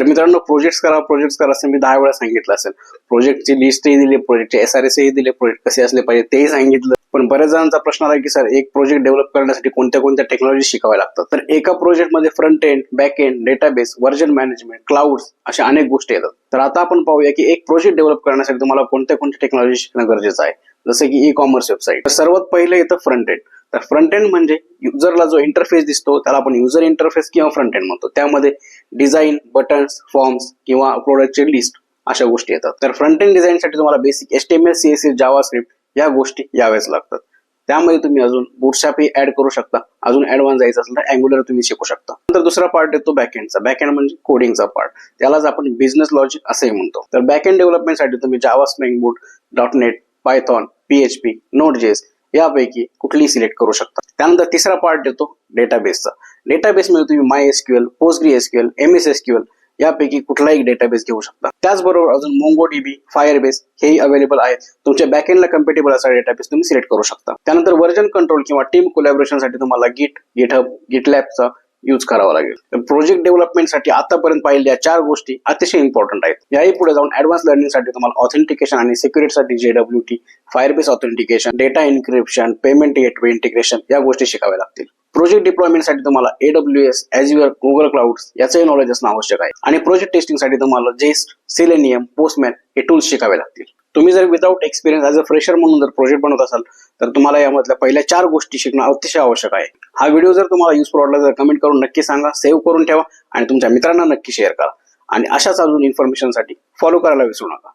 तर मित्रांनो प्रोजेक्ट करा प्रोजेक्ट करा असं मी दहा वेळा सांगितलं असेल. प्रोजेक्टची लिस्टही दिली प्रोजेक्टचे एस आर एस दिले प्रोजेक्ट कसे असले पाहिजे तेही सांगितलं. पण बऱ्याच जणांचा प्रश्न आला की सर एक प्रोजेक्ट डेव्हलप करण्यासाठी कोणत्या कोणत्या टेक्नॉलॉजी शिकाव्या लागतात? तर एका प्रोजेक्टमध्ये front end back end database version management cloud अशा अनेक गोष्टी येतात. तर आता आपण पाहूया की एक प्रोजेक्ट डेव्हलप करण्यासाठी तुम्हाला कोणत्या कोणत्या टेक्नॉलॉजी शिकणं गरजेचं आहे? जसं की ई कॉमर्स वेबसाईट सर्वात पहिले येतं फ्रंट एंड तर फ्रंट एंड म्हणजे युजरला जो इंटरफेस दिसतो त्याला आपण युजर इंटरफेस किंवा फ्रंट एंड म्हणतो. त्यामध्ये डिझाईन बटन्स फॉर्म्स किंवा प्रोडक्टचे लिस्ट अशा गोष्टी येतात. तर फ्रंट एंड डिझाईनसाठी तुम्हाला basic H T M L C S S JavaScript गोष्टी याव्याच लागतात. त्यामध्ये तुम्ही अजून बुटशॅपही ऍड करू शकता. अजून ऍडव्हान्स जायचं असेल तर अँग्युलर तुम्ही शिकू शकता. नंतर दुसरा पार्ट येतो बॅकएंडचा बॅकएंड म्हणजे कोडिंगचा पार्ट त्यालाच आपण बिझनेस लॉजिक असंही म्हणतो. तर बॅकएंड डेव्हलपमेंटसाठी तुम्ही Java Spring Boot dot net Python PHP Node JS यापैकी कुठलीही सिलेक्ट करू शकता. त्यानंतर तिसरा पार्ट येतो डेटाबेसचा डेटाबेसमध्ये तुम्ही MySQL PostgreSQL M S SQL यापैकी कुठलाही डेटाबेस घेऊ शकता. त्याचबरोबर अजून मोंगो डीबी फायरबेस हेही अवेलेबल आहेत. तुमच्या बॅकएंडला कम्पेटेबल असा डेटाबेस तुम्ही सिलेक्ट करू शकता. त्यानंतर व्हर्जन कंट्रोल किंवा टीम कोलॅबरेशनसाठी तुम्हाला गिट गिटहब गिटलॅबचा यूज करावा लागेल. प्रोजेक्ट डेव्हलपमेंटसाठी आतापर्यंत पाहिलेल्या चार गोष्टी अतिशय इम्पॉर्टंट आहेत. याही पुढे जाऊन ऍडव्हान्स लर्निंगसाठी तुम्हाला ऑथेंटिकेशन आणि सिक्युरिटीसाठी J W T Firebase authentication data encryption payment gateway integration या गोष्टी शिकाव्या लागतील. प्रोजेक्ट डिप्लॉयमेंटसाठी तुम्हाला A W S Azure Google cloud याचंही नॉलेज असणं आवश्यक आहे. आणि प्रोजेक्ट टेस्टिंगसाठी तुम्हाला जेस्ट सिलेनियम पोस्टमॅन हे टूल्स शिकावे लागतील. तुम्ही जर without experience as a fresher म्हणून जर प्रोजेक्ट बनवत असाल तर तुम्हाला यामधल्या पहिल्या चार गोष्टी शिकणं अतिशय आवश्यक आहे. हा व्हिडिओ जर तुम्हाला युजफुल वाटला तर कमेंट करून नक्की सांगा सेव्ह करून ठेवा आणि तुमच्या मित्रांना नक्की शेअर करा. आणि अशाच अजून इन्फॉर्मेशनसाठी फॉलो करायला विसरू नका.